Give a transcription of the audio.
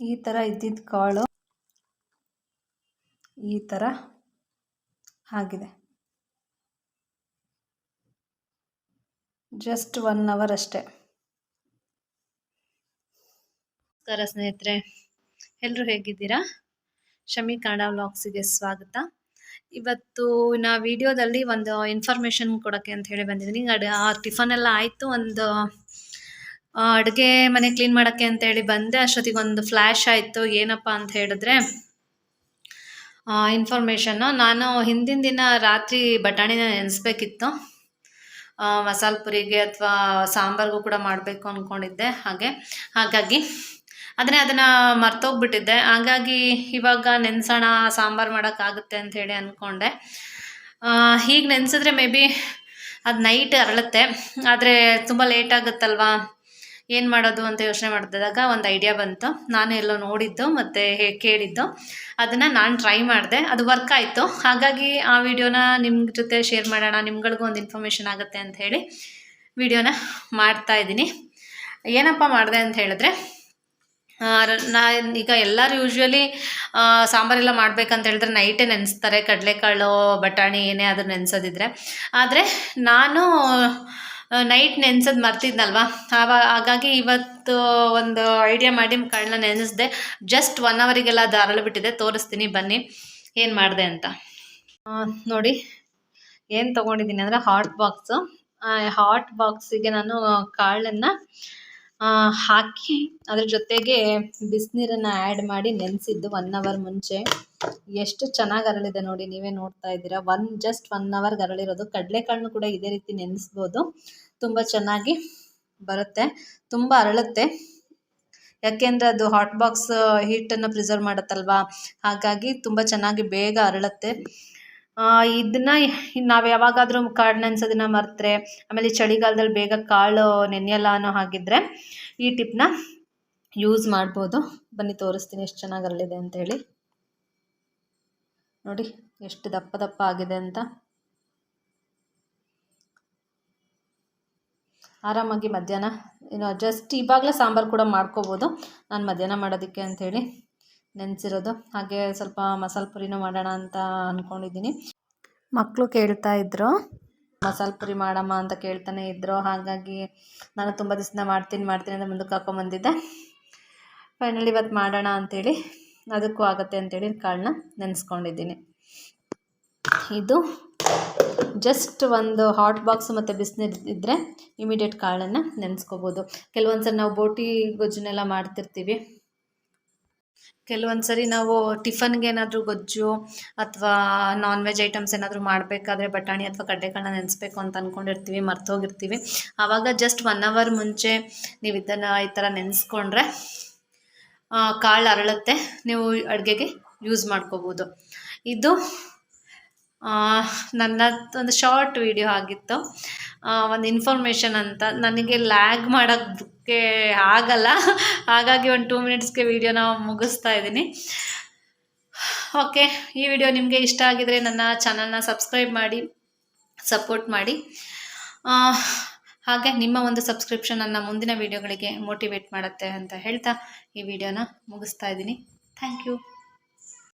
ಈ ಥರ ಇದ್ದಿದ್ದ ಕಾಳು ಈ ಥರ ಆಗಿದೆ. ಜಸ್ಟ್ ಒನ್ ಅವರ್ ಅಷ್ಟೇ. ನಮಸ್ಕಾರ ಸ್ನೇಹಿತರೆ ಎಲ್ಲರೂ ಹೇಗಿದ್ದೀರಾ? ಶಮಿ ಕನ್ನಡ ವ್ಲಾಗ್ಸಿಗೆ ಸ್ವಾಗತ. ಇವತ್ತು ನಾ ವಿಡಿಯೋದಲ್ಲಿ ಒಂದು ಇನ್ಫಾರ್ಮೇಷನ್ ಕೊಡೋಕ್ಕೆ ಅಂತ ಹೇಳಿ ಬಂದಿದ್ದೀನಿ. ಅಡ್ ಆ ಟಿಫನ್ ಎಲ್ಲ ಆಯಿತು, ಒಂದು ಅಡುಗೆ ಮನೆ ಕ್ಲೀನ್ ಮಾಡೋಕ್ಕೆ ಅಂತೇಳಿ ಬಂದೆ. ಅಷ್ಟೊತ್ತಿಗೆ ಒಂದು ಫ್ಲ್ಯಾಶ್ ಆಯಿತು. ಏನಪ್ಪ ಅಂತ ಹೇಳಿದ್ರೆ ಇನ್ಫಾರ್ಮೇಷನ್ನು ನಾನು ಹಿಂದಿನ ದಿನ ರಾತ್ರಿ ಬಟಾಣಿನ ನೆನೆಸ್ಬೇಕಿತ್ತು. ಮಸಾಲ ಪುರಿಗೆ ಅಥವಾ ಸಾಂಬಾರ್ಗೂ ಕೂಡ ಮಾಡಬೇಕು ಅಂದ್ಕೊಂಡಿದ್ದೆ ಹಾಗೆ. ಹಾಗಾಗಿ ಆದರೆ ಅದನ್ನು ಮರ್ತೋಗ್ಬಿಟ್ಟಿದ್ದೆ. ಹಾಗಾಗಿ ಇವಾಗ ನೆನೆಸೋಣ, ಸಾಂಬಾರು ಮಾಡೋಕ್ಕಾಗುತ್ತೆ ಅಂಥೇಳಿ ಅಂದ್ಕೊಂಡೆ ಹೀಗೆ ನೆನೆಸಿದ್ರೆ ಮೇ ಬಿ ಅದು ನೈಟ್ ಅರಳುತ್ತೆ. ಆದರೆ ತುಂಬ ಲೇಟ್ ಆಗುತ್ತಲ್ವಾ? ಏನು ಮಾಡೋದು ಅಂತ ಯೋಚನೆ ಮಾಡ್ತಿದ್ದಾಗ ಒಂದು ಐಡಿಯಾ ಬಂತು. ನಾನು ಎಲ್ಲೋ ನೋಡಿದ್ದು ಮತ್ತು ಕೇಳಿದ್ದು. ಅದನ್ನು ನಾನು ಟ್ರೈ ಮಾಡಿದೆ. ಅದು ವರ್ಕ್ ಆಯಿತು. ಹಾಗಾಗಿ ಆ ವಿಡಿಯೋನ ನಿಮ್ಮ ಜೊತೆ ಶೇರ್ ಮಾಡೋಣ, ನಿಮ್ಗಳಿಗೂ ಒಂದು ಇನ್ಫಾರ್ಮೇಷನ್ ಆಗುತ್ತೆ ಅಂತ ಹೇಳಿ ವಿಡಿಯೋನ ಮಾಡ್ತಾ ಇದ್ದೀನಿ. ಏನಪ್ಪ ಮಾಡಿದೆ ಅಂತ ಹೇಳಿದ್ರೆ ನಾ ಈಗ ಎಲ್ಲರೂ ಯೂಶ್ವಲಿ ಸಾಂಬಾರೆಲ್ಲ ಮಾಡ್ಬೇಕಂತ ಹೇಳಿದ್ರೆ ನೈಟೇ ನೆನೆಸ್ತಾರೆ. ಕಡಲೆಕಾಳು, ಬಟಾಣಿ ಏನೇ ಆದರೂ ನೆನೆಸೋದಿದ್ರೆ. ಆದರೆ ನಾನು ನೈಟ್ ನೆನ್ಸೋದು ಮರ್ತಿದ್ನಲ್ವಾ? ಆವಾಗ ಹಾಗಾಗಿ ಇವತ್ತು ಒಂದು ಐಡಿಯಾ ಮಾಡಿ ಕಾಳನ್ನ ನೆನೆಸ್ದೆ. ಜಸ್ಟ್ ಒನ್ ಅವರಿಗೆಲ್ಲ ಅದು ಅರಳಿಬಿಟ್ಟಿದೆ ತೋರಿಸ್ತೀನಿ, ಬನ್ನಿ. ಏನು ಮಾಡಿದೆ ಅಂತ. ನೋಡಿ. ಏನು ತೊಗೊಂಡಿದ್ದೀನಿ ಅಂದರೆ ಹಾಟ್ ಬಾಕ್ಸು ಹಾಟ್ ಬಾಕ್ಸಿಗೆ ನಾನು ಕಾಳನ್ನು ಹಾಕಿ ಅದ್ರ ಜೊತೆಗೆ ಬಿಸಿನೀರನ್ನು ಆ್ಯಡ್ ಮಾಡಿ ನೆನೆಸಿದ್ದು ಒನ್ ಅವರ್ ಮುಂಚೆ. ಎಷ್ಟು ಚೆನ್ನಾಗಿ ಅರಳಿದೆ ನೋಡಿ, ನೀವೇ ನೋಡ್ತಾ ಇದ್ದೀರಾ. ಒನ್ ಜಸ್ಟ್ ಒನ್ ಅವರ್ಗೆ ಅರಳಿರೋದು. ಕಡಲೆಕಾಳನ್ನು ಕೂಡ ಇದೇ ರೀತಿ ನೆನೆಸ್ಬೋದು. ತುಂಬ ಚೆನ್ನಾಗಿ ಬರುತ್ತೆ. ತುಂಬ ಅರಳುತ್ತೆ. ಯಾಕೆಂದರೆ ಅದು ಹಾಟ್ ಬಾಕ್ಸ್ ಹೀಟನ್ನು ಪ್ರಿಸರ್ವ್ ಮಾಡುತ್ತಲ್ವಾ? ಹಾಗಾಗಿ ತುಂಬ ಚೆನ್ನಾಗಿ ಬೇಗ ಅರಳುತ್ತೆ. ಇದನ್ನು ನಾವು ಯಾವಾಗಾದರೂ ಕಾಳು ನೆನೆಸೋದನ್ನ ಮರೆತರೆ, ಆಮೇಲೆ ಚಳಿಗಾಲದಲ್ಲಿ ಬೇಗ ಕಾಳು ನೆನೆಯಲ್ಲ ಅನ್ನೋ ಹಾಗಿದ್ರೆ ಈ ಟಿಪ್ನ ಯೂಸ್ ಮಾಡ್ಬೋದು. ಬನ್ನಿ ತೋರಿಸ್ತೀನಿ ಎಷ್ಟು ಚೆನ್ನಾಗಿ ಅಂತ ಹೇಳಿ. ನೋಡಿ, ಎಷ್ಟು ದಪ್ಪ ದಪ್ಪ ಆಗಿದೆ ಅಂತ. ಆರಾಮಾಗಿ ಮಧ್ಯಾಹ್ನ, ಇನ್ನು ಜಸ್ಟ್ ಇವಾಗಲೇ ಸಾಂಬಾರು ಕೂಡ ಮಾಡ್ಕೋಬೋದು. ನಾನು ಮಧ್ಯಾಹ್ನ ಮಾಡೋದಕ್ಕೆ ಅಂಥೇಳಿ ನೆನೆಸಿರೋದು. ಹಾಗೆ ಸ್ವಲ್ಪ ಮಸಾಲೆ ಪುರಿನೂ ಮಾಡೋಣ ಅಂತ ಅಂದ್ಕೊಂಡಿದ್ದೀನಿ ಮಕ್ಕಳು ಕೇಳ್ತಾ ಇದ್ರು. ಮಸಾಲೆ ಪುರಿ ಮಾಡಮ್ಮ ಅಂತ ಕೇಳ್ತಾನೆ ಇದ್ದರು ಹಾಗಾಗಿ ನಾನು ತುಂಬ ದಿವಸದಿಂದ ಮಾಡ್ತೀನಿ ಮಾಡ್ತೀನಿ ಅಂತ ಮುಂದಕ್ಕೆ ಹಾಕೊಂಬಂದಿದ್ದೆ ಫೈನಲಿ ಇವತ್ತು ಮಾಡೋಣ ಅಂಥೇಳಿ ಅದಕ್ಕೂ ಆಗುತ್ತೆ ಅಂಥೇಳಿ ಕಾಳನ್ನ ನೆನೆಸ್ಕೊಂಡಿದ್ದೀನಿ. ಇದು ಜಸ್ಟ್ ಒಂದು ಹಾಟ್ ಬಾಕ್ಸ್ ಮತ್ತು ಬಿಸಿನೀರು ಇದ್ದರೆ ಇಮಿಡಿಯೇಟ್ ಕಾಳನ್ನು ನೆನೆಸ್ಕೋಬೋದು. ಕೆಲವೊಂದು ಸರಿ ನಾವು ಬೋಟಿ ಗೊಜ್ಜನ್ನೆಲ್ಲ ಮಾಡ್ತಿರ್ತೀವಿ. ಕೆಲವೊಂದು ಸರಿ ನಾವು ಟಿಫನ್ಗೆ ಏನಾದರೂ ಗೊಜ್ಜು ಅಥವಾ ನಾನ್ ವೆಜ್ ಐಟಮ್ಸ್ ಏನಾದರೂ ಮಾಡಬೇಕಾದ್ರೆ ಬಟಾಣಿ ಅಥವಾ ಕಡ್ಲೆಕಾಳನ್ನ ನೆನೆಸ್ಬೇಕು ಅಂತ ಅಂದ್ಕೊಂಡಿರ್ತೀವಿ ಮರ್ತೋಗಿರ್ತೀವಿ. ಆವಾಗ ಜಸ್ಟ್ ಒನ್ ಅವರ್ ಮುಂಚೆ ನೀವು ಇದನ್ನು ಈ ಥರ ನೆನೆಸ್ಕೊಂಡ್ರೆ ಕಾಳು ಅರಳುತ್ತೆ, ನೀವು ಅಡುಗೆಗೆ ಯೂಸ್ ಮಾಡ್ಕೋಬೋದು. ಇದು ನನ್ನ ಒಂದು ಶಾರ್ಟ್ ವಿಡಿಯೋ ಆಗಿತ್ತು. ಒಂದು ಇನ್ಫಾರ್ಮೇಷನ್ ಅಂತ. ನನಗೆ ಲ್ಯಾಗ್ ಮಾಡೋಕ್ಕೆ ಆಗಲ್ಲ. ಹಾಗಾಗಿ ಒಂದು ಟೂ ಮಿನಿಟ್ಸ್ಗೆ ವೀಡಿಯೋನ ಮುಗಿಸ್ತಾ ಇದ್ದೀನಿ. ಓಕೆ ಈ ವಿಡಿಯೋ ನಿಮಗೆ ಇಷ್ಟ ಆಗಿದ್ರೆ ನನ್ನ ಚಾನಲ್ನ ಸಬ್ಸ್ಕ್ರೈಬ್ ಮಾಡಿ ಸಪೋರ್ಟ್ ಮಾಡಿ. ಹಾಗೆ ನಿಮ್ಮ ಒಂದು ಸಬ್ಸ್ಕ್ರಿಪ್ಷನ್ ನನ್ನ ಮುಂದಿನ ವೀಡಿಯೋಗಳಿಗೆ ಮೋಟಿವೇಟ್ ಮಾಡುತ್ತೆ ಅಂತ ಹೇಳ್ತಾ ಈ ವಿಡಿಯೋನ ಮುಗಿಸ್ತಾ ಇದ್ದೀನಿ. Thank you